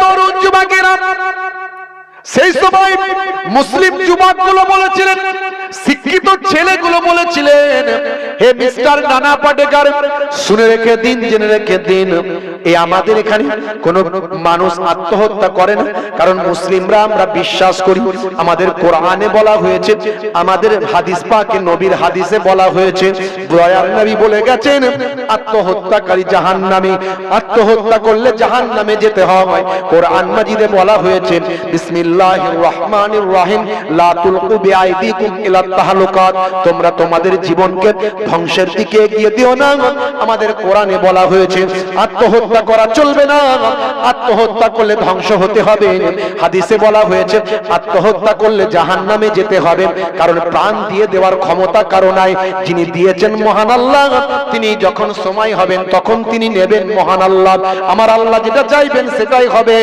তরুণ যুবকেরা সেই সময় মুসলিম যুবকগুলো বলেছিলেন শিক্ষিত ছেলেগুলো বলেছিলেন, হে মিস্টার নানা পাটেকার, শুনে রেখে দিন, জেনে রেখে দিন। এই আমাদের এখানে কোন মানুষ আত্মহত্যা করে না, কারণ মুসলিমরা আমরা বিশ্বাস করি, আমাদের কোরআনে বলা হয়েছে, আমাদের হাদিস পাকে নবীর হাদিসে বলা হয়েছে দয়াল নবী বলে গেছেন, আত্মহত্যাকারী জাহান্নামী, আত্মহত্যা করলে জাহান্নামে যেতে হয়। কোরআন মাজিদে বলা হয়েছে, বিসমিল্লাহির রহমানির রহিম, লা তুলকু বিআইদিকুম তোমরা তোমাদের জীবনকে ধ্বংসের দিকে এগিয়ে দিও না। আমাদের কোরআনে বলা হয়েছে, আত্মহত্যা করা চলবে না। আত্মহত্যা করলে ধ্বংস হতে হবে। হাদিসে বলা হয়েছে, আত্মহত্যা করলে যেতে হবে। কারণ প্রাণ দিয়ে দেওয়ার ক্ষমতা কারও নাই। যিনি দিয়েছেন মহান আল্লাহ, তিনি যখন সময় হবেন, তখন তিনি নেবেন মহান আল্লাহ। আমার আল্লাহ যেটা চাইবেন, সেটাই হবে।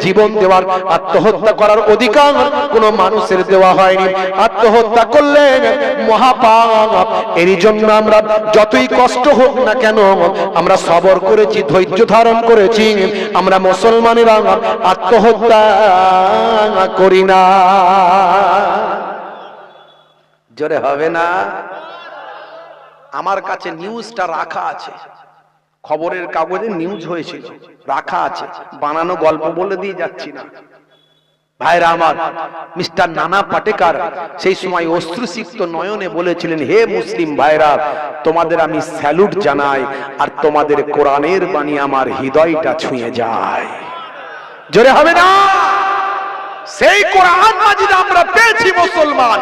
জীবন দেওয়ার, আত্মহত্যা করার অধিকার কোন মানুষের দেওয়া হয়নি। আত্মহত্যা করলে মহাপাপ। এরই জন্য আমরা যতই কষ্ট হোক না কেন, আমরা সবর করেছি, ধৈর্য ধারণ করেছি, আমরা মুসলমানেরা আত্মহত্যা করি না। জোরে হবে না? আমার কাছে নিউজটা রাখা আছে। খবরের কাগজে নিউজ হয়েছিল, রাখা আছে। বানানো গল্প বলে দিয়ে যাচ্ছি না। ভাইরা আমার, মিস্টার নানা পাটেকার সেই সময় অশ্রুসিক্ত নয়নে বলেছিলেন, হে মুসলিম ভাইরা, তোমাদের আমি স্যালুট জানাই আর তোমাদের কোরআনের বাণী আমার হৃদয়টা ছুঁয়ে যায়। জোরে হবে না? সেই কোরআন মাজিদ আমরা পেয়েছি মুসলমান,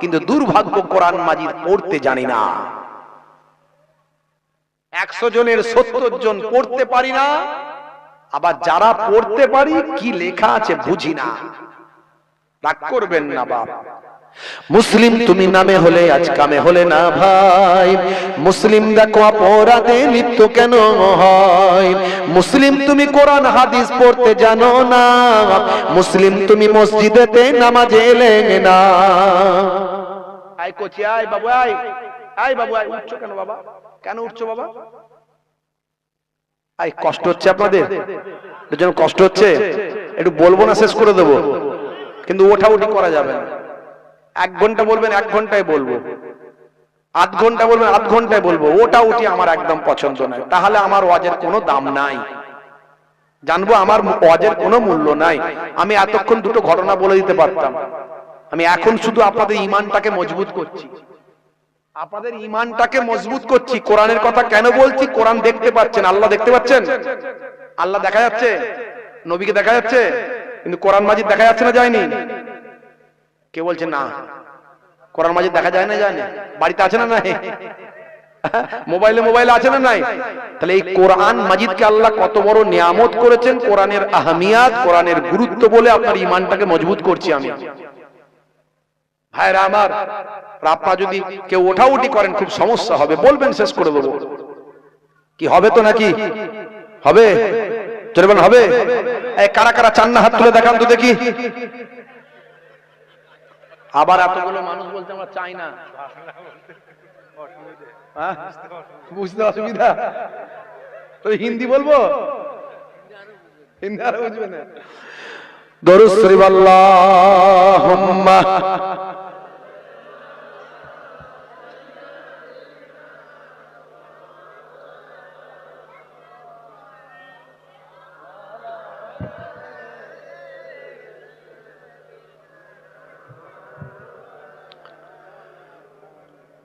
কিন্তু দুর্ভাগ্য কোরআন মাজিদ পড়তে জানি না। একশো জনের সত্তর জন পড়তে পারি না আবার যারা পড়তে পারি কি লেখা আছে বুঝি না। রাগ করবেন না বাপ। মুসলিম তুমি নামে হলে আজ কামে হলে না ভাই। মুসলিম দেখো অপরাধে লিপ্ত কেন হয়? মুসলিম তুমি কোরআন হাদিস পড়তে জানো না। মুসলিম তুমি মসজিদেতে নামাজে এলে না। আয় কোচি আয় বাবু আয়। আয় বাবু আয়। উঠছো কেন বাবা? কেন উঠছো বাবা? আই কষ্ট হচ্ছে আপনাদের? এর জন্য কষ্ট হচ্ছে? একটু বলব না শেষ করে দেবো? কিন্তু ওঠা উঠি করা যাবে না। এক ঘণ্টা বলবেন এক ঘন্টায় বলব। আধ ঘণ্টা বলবেন আধ ঘন্টায় বলব। ওটা উঠি আমার একদম পছন্দ নয়। তাহলে আমার ওয়াজের কোনো দাম নাই। জানব আমার ওয়াজের কোনো মূল্য নাই। আমি এতক্ষণ দুটো ঘটনা বলে দিতে পারতাম। আমি এখন শুধু আপনাদের ইমানটাকে মজবুত করছি। আপনাদের ইমানটাকে মজবুত করছি। কোরআনের কথা কেন বলছি? কোরআন দেখতে পাচ্ছেন। আল্লাহ দেখতে পাচ্ছেন? আল্লাহ দেখা যাচ্ছে। নবীকে দেখা যাচ্ছে। কিন্তু কোরআন মাজিদ দেখা যাচ্ছে না যায়নি। কে বলছে না? কোরআন মাজিদ দেখা যায় না যায় না বাড়িতে আছে না নাই? মোবাইলে মোবাইলে আছে না নাই? তাহলে এই কোরআন মাজিদকে আল্লাহ কত বড় নিয়ামত করেছেন? কোরআনের আহমিয়াত কোরআনের গুরুত্ব বলে আপনার ইমানটাকে মজবুত করছি আমি। ভাইরা আমার আপনারা যদি কেউ ওঠাউঠি করেন, খুব সমস্যা হবে। বলবেন, শেষ করে দেবো। কি হবে তো নাকি? হবে? হবে? কারা কারা চান না হাত তুলে দেখান তো দেখি। আবার এতগুলো মানুষ বলতে আমরা চাই না। হ্যাঁ? বুঝতে অসুবিধা। তো হিন্দি বলব? হিন্দি আর বুঝবে না।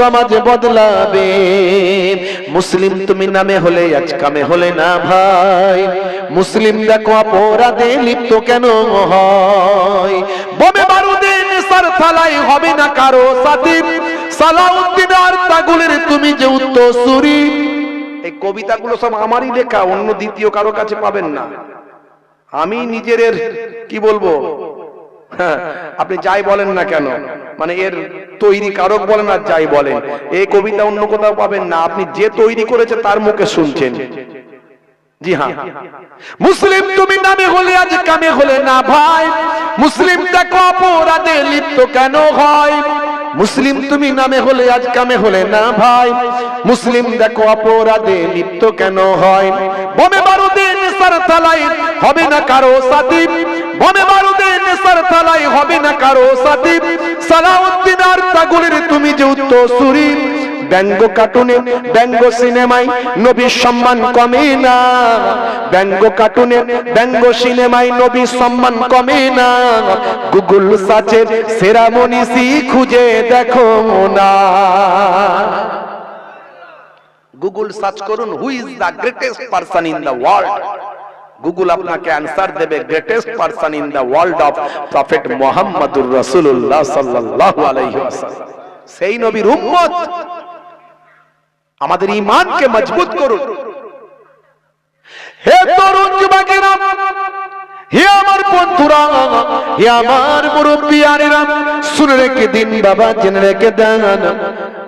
সমাজ বদলাবে। মুসলিম তুমি নামে হলে আজ কামে হলে না ভাই। মুসলিম দেখো অপরাধে লিপ্ত কেন হয়? হবে না কারও সালাউদ্দিন আর তাগুলের তুমি যে এই কবিতাগুলো সব আমারই লেখা, অন্য দ্বিতীয় কারও কাছে পাবেন না। আমি নিজের, কি বলব? আপনি যাই বলেন না কেন? মানে এর তৈরি কারক বলেন আর যাই বলেন। এই কবিতা অন্য কোথাও পাবেন না। আপনি যে তৈরি করেছে তার মুখে শুনছেন। জি হ্যাঁ। মুসলিম তুমি নামে হলে আজ কামে হলে না ভাই। মুসলিম দেখো অপরাধে লিপ্ত কেন হয়? মুসলিম তুমি নামে হলে আজ কামে হলে না ভাই? মুসলিম দেখো অপরাধে লিপ্ত কেন হয়? বোমে বারুদে নেশার তালাই হবে না কারও সাথী বোমে বারুদে নেশার থালাই হবে না কারও সাথী সালাউদ্দিন আর তাগুলের তুমি যে উত্তরসূরি ব্যঙ্গ কার্টুনে, ব্যঙ্গ সিনেমায় নবীর সম্মান কমে না। ব্যঙ্গ কার্টুনে, ব্যঙ্গ সিনেমায় নবীর সম্মান কমে না। গুগল সার্চের সেরা মনীষী খুঁজে দেখো না গুগল সার্চ করুন who is the greatest person in the world Google আপনাকে অ্যান্সার দেবে greatest person in the world of prophet মোহাম্মদুর রাসূলুল্লাহ সাল্লাল্লাহু আলাইহি ওয়াসাল্লাম। সেই নবীর উম্মত। আমাদের ঈমানকে মজবুত করুন। হে তরুণ যুবকেরা হে আমার বন্ধুরা হে আমার মুরব্বিয়ানেরা শুনে রেখে দিন বাবা জেনে রেখে দেন।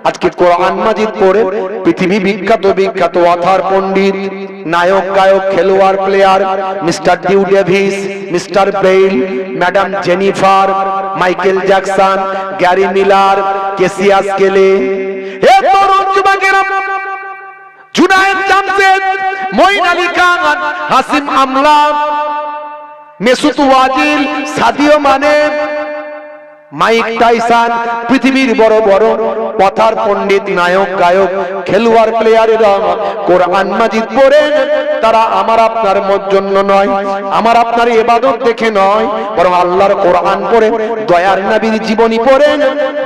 আজকে কোরআন মাজিদ পড়ে পৃথিবী বিখ্যাত বিখ্যাত অথার পণ্ডিত নায়ক গায়ক খেলোয়াড় player mister Dew Davis mister Bale madam Jennifer Michael Jackson Gary Miller Cassius Clay. হে তরুণ Mesut Ozil Sadio Mane Mike Tyson, পৃথিবীর বড় বড় পথার পণ্ডিত নায়ক, গায়ক, খেলোয়াড় প্লেয়ারেরা কোরআন মাজিদ পড়েন। তারা আমার আপনার জন্য নয়, আমার আপনার এবাদত দেখে নয়, বরং আল্লাহর কোরআন পড়ে, দয়ার নবীর জীবনী পড়েন।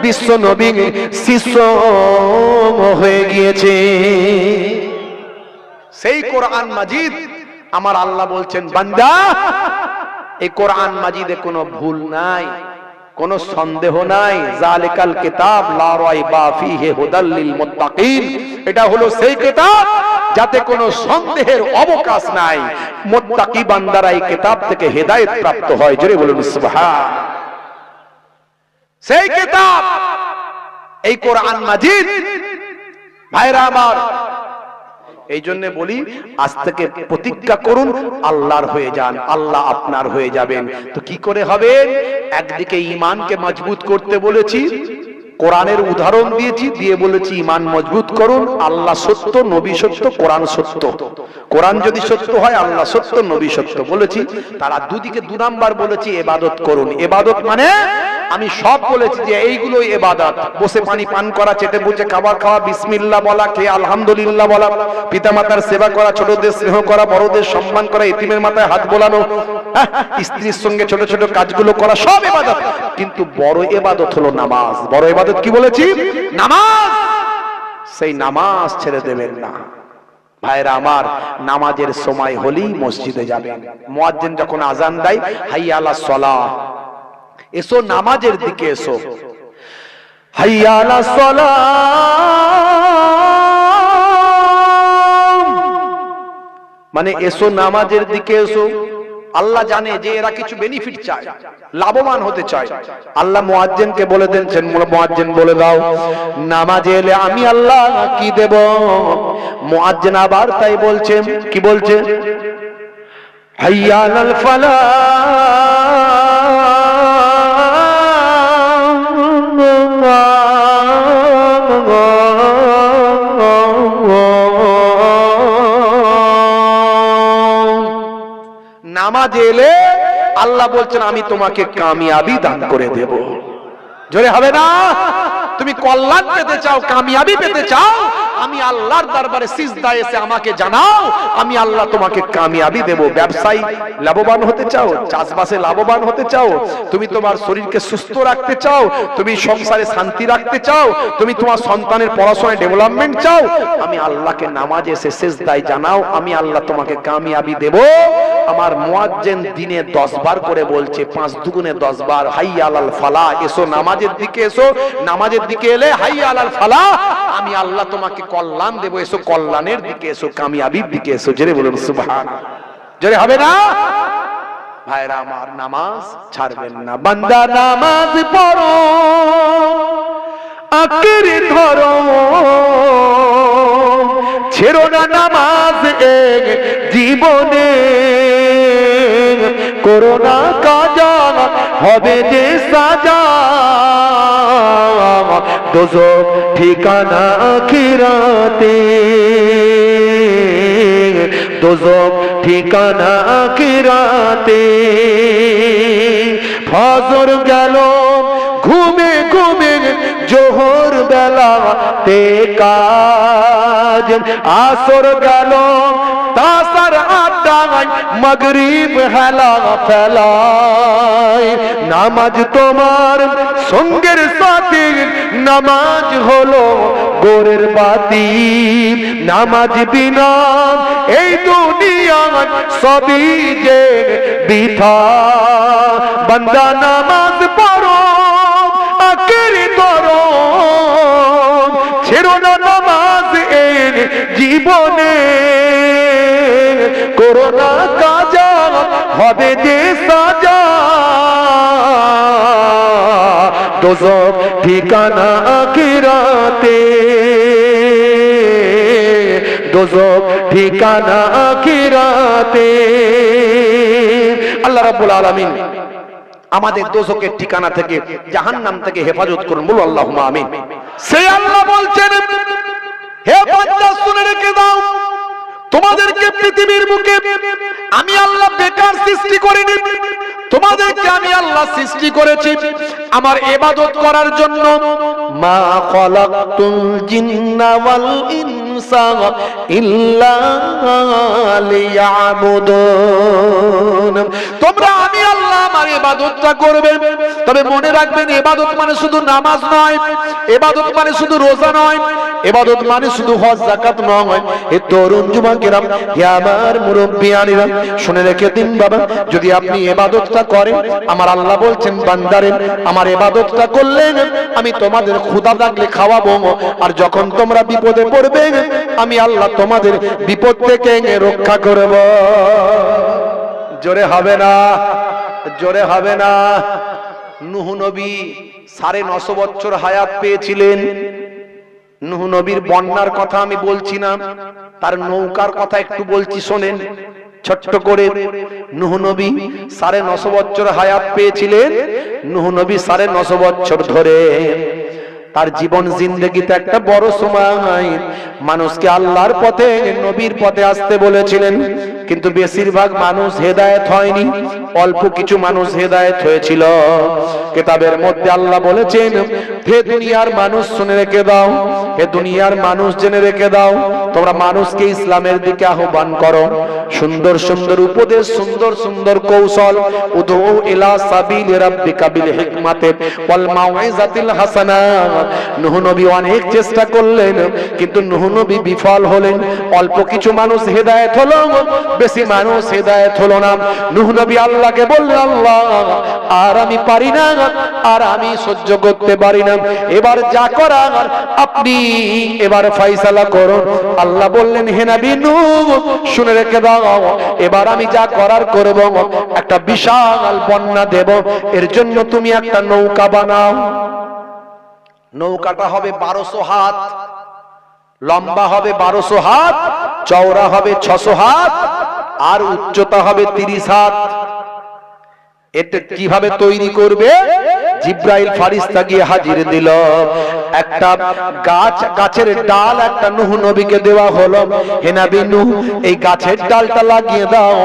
বিশ্ব নবী শিষ্য হয়ে গিয়েছে। সেই কোরআন মাজিদ আমার আল্লাহ বলছেন, বান্দা, এই কোরআন মাজিদে কোনো ভুল নাই। কোন সন্দেহ নাই জালিকাল কিতাব লা রাইবা ফিহি হুদাল লিল মুত্তাকিন। এটা হলো সেই কিতাব যাতে কোনো সন্দেহের অবকাশ নাই। মুত্তাকি বান্দারা এই কিতাব থেকে হেদায়েত প্রাপ্ত হয়। জোরে বলুন সুবহান। সেই কিতাব এই কোরআন মাজিদ। ভাইরা আমার এই জন্য বলি আজ থেকে প্রতিজ্ঞা করুন আল্লাহর হয়ে যান আল্লাহ আপনার হয়ে যাবেন। তো কি করে হবে? একদিকে ইমানকে মজবুত করতে বলেছি কোরআনের উদাহরণ দিয়েছি দিয়ে বলেছি ইমান মজবুত করুন আল্লাহ সত্য নবী সত্য কোরআন সত্য। কোরআন যদি সত্য হয় আল্লাহ সত্য নবী সত্য। বলেছি তারা দুদিকে দু নাম্বার বলেছি এবাদত করুন। এবাদত মানে আমি সব বলেছি যে এইগুলোই এবাদত বসে পানি পান করা চেটে বুঝে খাবার খাওয়া বিসমিল্লাহ বলা খেয়ে আলহামদুলিল্লাহ বলা পিতামাতার সেবা করা ছোটদের স্নেহ করা বড়দের সম্মান করা এতিমের মাথায় হাত বোলানো হ্যাঁ, স্ত্রীর সঙ্গে ছোট ছোট কাজগুলো করা সব এবাদত কিন্তু বড় এবাদত হলো নামাজ। বড় এবাদত কি বলেছি? নামাজ! সেই নামাজ ছেড়ে দেবেন না। ভাইরা আমার নামাজের সময় হলেই মসজিদে যাবেন। মুয়াজ্জিন যখন আজান দেয় হাইয়া আলা সলাহ। এসো নামাজের দিকে এসো। হাইয়া আলা সলাহ মানে এসো নামাজের দিকে এসো। আল্লাহ জানে যে এরা কিছু বেনিফিট চায়, লাভবান হতে চায়। আল্লাহ মুয়াজ্জিনকে বলে দেন মুয়াজ্জিন বলে দাও, নামাজে এলে আমি আল্লাহ কি দেব? মুয়াজ্জিন আবার তাই বলছে, কি বলছে? হাইয়া আলাল ফালাহ নামাজ এলে আল্লাহ বলছেন, আমি তোমাকে কামিয়াবি দান করে দেব। জোরে হবে না? তুমি কল্যাণ পেতে চাও, কামিয়াবি পেতে চাও? আমি আল্লাহর দরবারে সিজদা এসে আমাকে জানাও, আমি আল্লাহ তোমাকে কামিয়াবি দেব। ব্যবসায়ী লাভবান হতে চাও, চাষবাসে লাভবান হতে চাও, তুমি তোমার শরীরকে সুস্থ রাখতে চাও, তুমি সংসারে শান্তি রাখতে চাও, তুমি তোমার সন্তানের পড়াশোনায় ডেভেলপমেন্ট চাও, আমি আল্লাহকে নামাজে এসে সিজদায় জানাও, আমি আল্লাহ তোমাকে কামিয়াবি দেব। আমার মুয়াজ্জিন দিনে 10 বার করে বলছে, পাঁচ দুগুণে 10 বার, হাইয়া আলাল ফালা, এসো নামাজের দিকে এসো, নামাজের দিকে এলে হাইয়া আলাল ফালা, আমি আল্লাহ তোমাকে কল্যাণ দেব, এসো কল্যাণের দিকে, এসো কামিয়াবির দিকে, এসো জেরে বলুন সুবহান জোরে হবে না? ভাইরা আমার নামাজ ছাড়বেন না। বান্দা নামাজ পড়ো, আকেরে ধরো, ছেড়ো না নামাজ এক জীবনে করোনা কাজা হবে যে সাজা। দোজো ঠিকানা খিরাতে। দোজো ঠিকানা খিরাতে। ফজর গেল, ঘুমে ঘুমে জোহর বেলা। তে কাজ, আসর গেল। তাসার আড্ডায় মগরিব হেলা ফেলায় নামাজ তোমার সঙ্গের সাথে, নামাজ হলো গোরের বাতি নামাজ বিনা এই দুনিয়ায় সবই যে বিথা। বান্দা নামাজ পড়ো আকেরি করো। ছেড়ো না নামাজ এর জীবনে। করোনা কাজা হবে যে সাজা। দোজক ঠিকানা আখিরাতে। দোজক ঠিকানা আখিরাতে। আল্লাহ রাব্বুল আলামিন আমাদের দোজকের ঠিকানা থেকে জাহান্নাম থেকে হেফাজত করুন বলো আল্লাহুম্মা আমিন। সেই আল্লাহ বলছেন, হে বান্দা, শুনে রেখে দাও। তোমাদেরকে পৃথিবীর বুকে আমি আল্লাহ বেকার সৃষ্টি করিনি। তোমাদেরকে আমি আল্লাহ সৃষ্টি করেছি। আমার এবাদত করার জন্য মা খালাকতুল জিন্না ওয়াল ইনসা ইল্লা লিয়াবুদুন। তোমরা আমি আল্লাহ আমার ইবাদতটা করবে। তবে মনে রাখবেন, ইবাদত মানে শুধু নামাজ নয়, ইবাদত মানে শুধু রোজা নয়, ইবাদত মানে শুধু হজ, যাকাত নয়। এ তরুণ যুবকেরা হে আমার মুরব্বিয়ানিরা শুনে রেখে দিন বাবা, যদি আপনি এবাদতটা করেন, আমার আল্লাহ বলছেন বান্দারেন আমার এবাদতটা করলেন, আমি তোমাদের ক্ষুধা থাকলে খাওয়াবো আর যখন তোমরা বিপদে পড়বে, আমি আল্লাহ তোমাদের বিপদ থেকে রক্ষা করব। জোরে হবে না, জোরে হবে না। নুহ নবী সাড়ে নশো বছর হায়াত পেয়েছিলেন। নুহ নবীর বন্যার কথা আমি বলছি না, তার নৌকার কথা একটু বলছি, শোনেন। ছোট্ট করে। নুহ নবী সাড়ে নশো বছর হায়াত পেয়েছিলেন। নুহ নবী সাড়ে নশো বছর ধরে। তার জীবন জিন্দগিতে একটা বড় সময়। মানুষকে আল্লাহর পথে, নবীর পথে আসতে বলেছিলেন। কিন্তু বেশিরভাগ মানুষ হেদায়েত হয়নি। অল্প কিছু মানুষ হেদায়েত হয়েছিল। কেতাবের মধ্যে আল্লাহ বলেছেন, হে দুনিয়ার মানুষ শুনে রেখে দাও। হে দুনিয়ার মানুষ জেনে রেখে দাও। তোমরা মানুষকে ইসলামের দিকে আহ্বান করো। সুন্দর সুন্দর উপদেশ, সুন্দর সুন্দর কৌশল। উদু ইলা সাবিল রাব্বিকা বিল হিকমাতে ওয়াল মাউইজাতিল হাসানা নূহ নবী অনেক চেষ্টা করলেন, কিন্তু নূহ নবী বিফল হলেন। অল্প কিছু মানুষ হলো, বেশি মানুষ হলো না। নূহ নবী আল্লাহকে বললেন, আল্লাহ, আর আমি পারি না, আর আমি সহ্য করতে পারি না। এবার যা করার, আপনি এবার করুন। আল্লাহ বললেন, হে নবী নূহ শুনে রেখে দাও। এবার আমি যা করার করব, একটা বিশাল বন্যা দেব। এর জন্য তুমি একটা নৌকা বানাও। নৌকাটা হবে বারোশো হাত, লম্বা হবে বারোশো হাত, চওড়া হবে ছশো হাত, আর উচ্চতা হবে তিরিশ হাত। এটা কীভাবে তৈরি করবে? জিব্রাইল ফারিস্তা গিয়ে হাজির দিল। একটা গাছ, গাছের ডাল একটা নুহ নবীকে দেওয়া হলো। হে নবী নূহ, এই গাছের ডালটা লাগিয়ে দাও।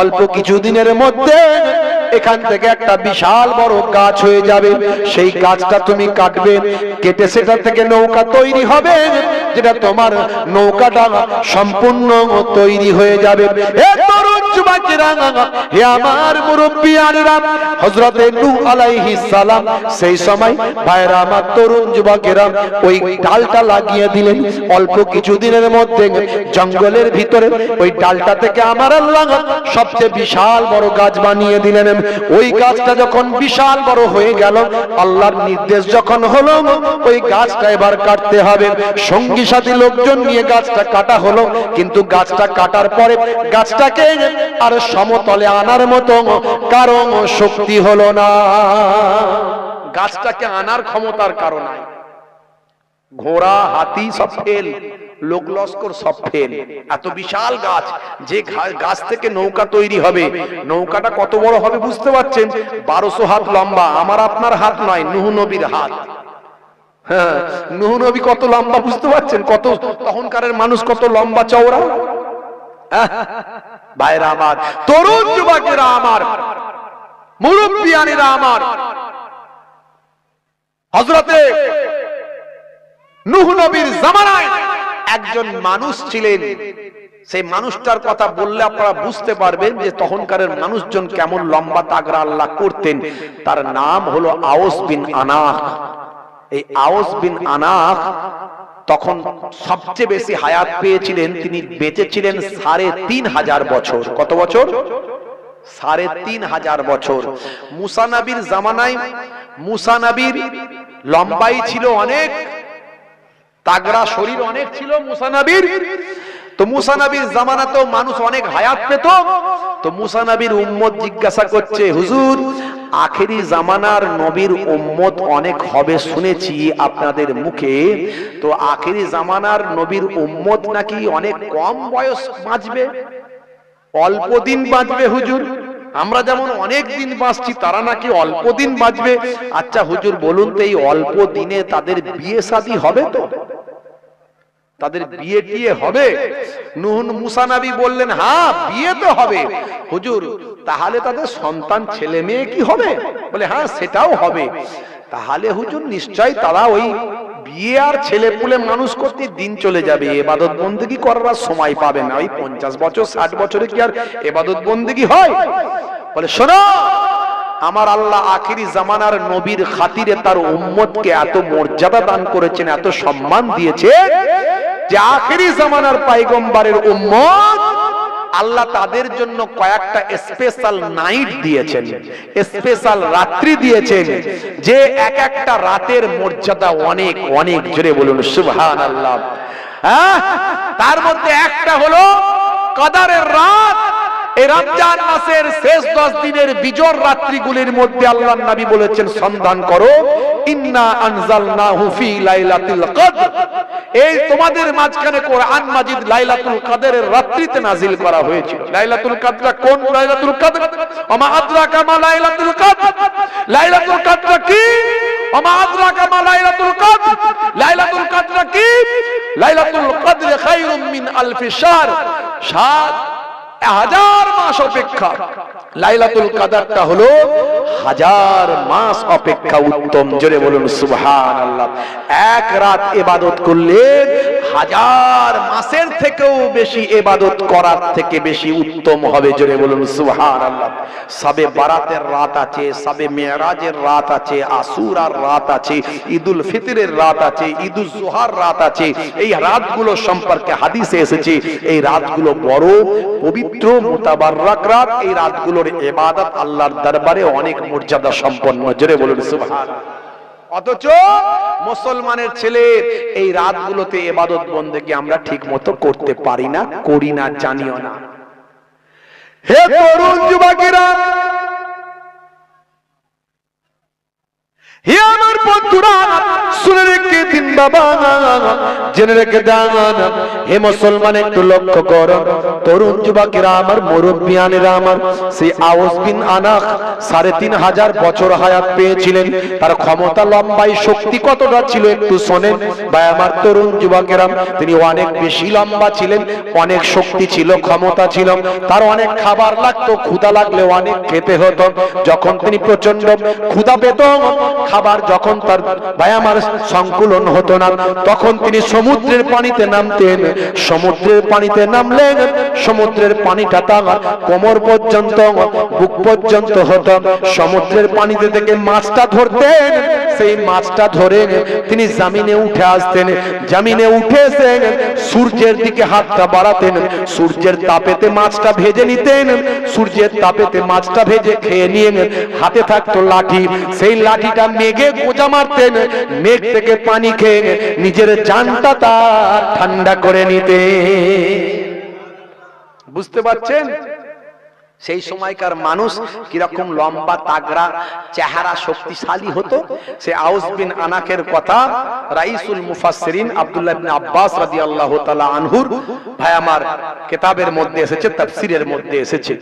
অল্প কিছু দিনের মধ্যে এখান থেকে একটা বিশাল বড় গাছ হয়ে যাবে। সেই গাছটা তুমি কাটবে, কেটে সেটা থেকে নৌকা তৈরি হবে, যেটা তোমার নৌকাটা সম্পূর্ণ তৈরি হয়ে যাবে। জঙ্গলের ভিতরে ওই ডালটা থেকে আমার আল্লাহ সবচেয়ে বিশাল বড় গাছ বানিয়ে দিলেন। ওই গাছটা যখন বিশাল বড় হয়ে গেল, আল্লাহর নির্দেশ যখন হলো, ওই গাছটা এবার কাটতে হবে। সঙ্গী সাথী লোকজন নিয়ে গাছটা কাটা হলো, কিন্তু গাছটা কাটার পরে গাছটাকে আর সমতলে আনার মতো কারও শক্তি হলো না। গাছটাকে আনার ক্ষমতার কারণে। ঘোড়া, হাতি সব ফেল লোক লস্কর সব ফেল এত বিশাল গাছ, যে গাছ থেকে নৌকা তৈরি হবে। নৌকাটা কত বড় হবে বুঝতে পারছেন? বারোশো হাত লম্বা, আমার আপনার হাত নয়, নুহ নবীর হাত। হ্যাঁ নবী কত লম্বা বুঝতে পারছেন? কত তখনকারের মানুষ কত লম্বা চওড়া? আমার, তরুণ যুবকেরা আমার আমার। হজরতে নুহ নবীর জামানায় একজন মানুষ ছিলেন, সেই মানুষটার কথা বললে আপনারা বুঝতে পারবেন যে তখনকারের মানুষজন কেমন লম্বা তাগরা আল্লাহ করতেন। তার নাম হলো আওস বিন আনাহ। এই আওস বিন আনাহ তখন সবচেয়ে বেশি হায়াত পেয়েছিলেন, তিনি বেঁচেছিলেন সাড়ে তিন হাজার বছর। কত বছর? সাড়ে তিন হাজার বছর। মুসানাবির জামানায় মুসানাবির লম্বাই ছিল অনেক তাগড়া শরীর অনেক ছিল মুসানাবির তো মুসানাবির জামানাতেও মানুষ অনেক হায়াত পেত। তো মুসানাবির উম্মত জিজ্ঞাসা করছে, হুজুর, আখেরি জামানার নবীর উম্মত অনেক হবে শুনেছি আপনাদের মুখে। তো আখেরি জামানার নবীর উম্মত নাকি অনেক কম বয়স বাঁচবে? অল্প দিন বাঁচবে হুজুর। আমরা যেমন অনেক দিন বাঁচছি, তারা নাকি অল্প দিন বাঁচবে। আচ্ছা হুজুর, বলুন তো এই অল্প দিনে তাদের বিয়ে শাদী হবে তো? তাদের বিয়ে টিয়ে হবে? নুহন মুসানাবি বললেন হ্যাঁ বিয়ে তো হবে। হুজুর, তাহলে তাদের সন্তান ছেলে মেয়ে কি হবে? বলে হ্যাঁ সেটাও হবে। তাহলে হুজুর, নিশ্চয় তারা ওই বিয়ে আর ছেলে পুলে মানুষ করতে দিন চলে যাবে। এবাদত বন্দেগি করার আর সময় পাবে না। ওই পঞ্চাশ বছর, ষাট বছরে কি আর এবাদত বন্দেগি হয়? বলে, শোনো আমার আল্লাহ আখিরি জামানার নবীর খাতিরে তার উম্মতকে এত মর্যাদা দান করেছেন, এত সম্মান দিয়েছে যে আখিরি জামানার পাইগম্বারের উম্মত আল্লাহ তাদের জন্য কয়েকটা স্পেশাল নাইট দিয়েছেন স্পেশাল রাত্রি দিয়েছেন, যে এক একটা রাতের মর্যাদা অনেক অনেক জোরে বলুন সুবহান আল্লাহ হ্যাঁ? তার মধ্যে একটা হলো কাদারের রাত এই রমজান মাসের শেষ দশ দিনের বিজর রাত্রিগুলির মধ্যে আল্লাহ নবী বলেছেন, সন্ধান করো কদর। এই তোমাদের মাঝখানে মাজিদ লাইলাতুল রাত্রিতে নাজিল করা লাইলাতুল কদর কোন লাইলাতুল লাইলাতুল লাইলাতুল কি? লাইলাতুল সাত হাজার মাস অপেক্ষা। লাইলাতুল কাদারটা হলো হাজার মাস অপেক্ষা উত্তম। জোরে বলুন সুবহান আল্লাহ এক রাত ইবাদত করলে হাজার মাসের থেকেও বেশি ইবাদত করার থেকে বেশি উত্তম হবে। জোরে বলুন সুবহান আল্লাহ সবে বারাতের রাত আছে, সবে মেরাজের রাত আছে, আসুরার রাত আছে, ঈদুল ফিতরের রাত আছে, ঈদুল জোহার রাত আছে। এই রাতগুলো সম্পর্কে হাদিসে এসেছে, এই রাতগুলো বড় পবিত্র মোতাবারক রাত এই রাতগুলোর ইবাদত আল্লাহর দরবারে অনেক মর্যাদা সম্পন্ন। জোরে বলুন সুবহানাল্লাহ অথচ মুসলমানের ছেলে, এই রাতগুলোতে এবাদত বন্দেকে আমরা ঠিক মতো করতে পারি না, করি না, জানিও না। হে তরুণ যুবকেরা আমার বন্ধুরা, শুনে রেখে দিন বাবা, জেনে রেখে দান। হে মুসলমান, একটু লক্ষ্য কর। তরুণ যুবকেরা আমার মুরব্বিয়ানেরা আমার, সেই আওস বিন সাড়ে তিন হাজার বছর হায়াত পেয়েছিলেন। তার ক্ষমতা লম্বাই শক্তি কতটা ছিল একটু শোনেন। ভাই, আমার তরুণ তিনি অনেক বেশি লম্বা ছিলেন, অনেক শক্তি ছিল, ক্ষমতা ছিল। তার অনেক খাবার লাগতো, ক্ষুধা লাগলে অনেক খেতে হতো। যখন তিনি প্রচণ্ড ক্ষুধা পেত খাবার যখন তার আমার সংকুলন হতো না, তখন তিনি সমুদ্রের পানিতে নামতেন। সমুদ্রের পানিতে নামলেন, সমুদ্রের পানিটা তার কোমর পর্যন্ত, বুক পর্যন্ত হতো। সমুদ্রের পানিতে থেকে মাছটা ধরতেন, সেই মাছটা ধরে তিনি জামিনে উঠে আসতেন। জামিনে উঠে এসে সূর্যের দিকে হাতটা বাড়াতেন। সূর্যের তাপেতে মাছটা ভেজে নিতেন। সূর্যের তাপেতে মাছটা ভেজে খেয়ে নিয়ে হাতে থাকতো লাঠি। সেই লাঠিটা মেঘে গোজা মারতেন, মেঘ থেকে পানি খেয়ে নিজের জানটা তার ঠান্ডা করে নিতে বুঝতে পারছেন? সেই সময়কার মানুষ কীরকম লম্বা, তাগড়া, চেহারা শক্তিশালী হতো। সে আউস বিন আনাকের কথা রাইসুল মুফাসসিরিন আব্দুল্লাহ ইবনে আব্বাস রাদিয়াল্লাহু তাআলা আনহুর ভাই আমার কিতাবের মধ্যে এসেছে, তাফসীরের মধ্যে এসেছে।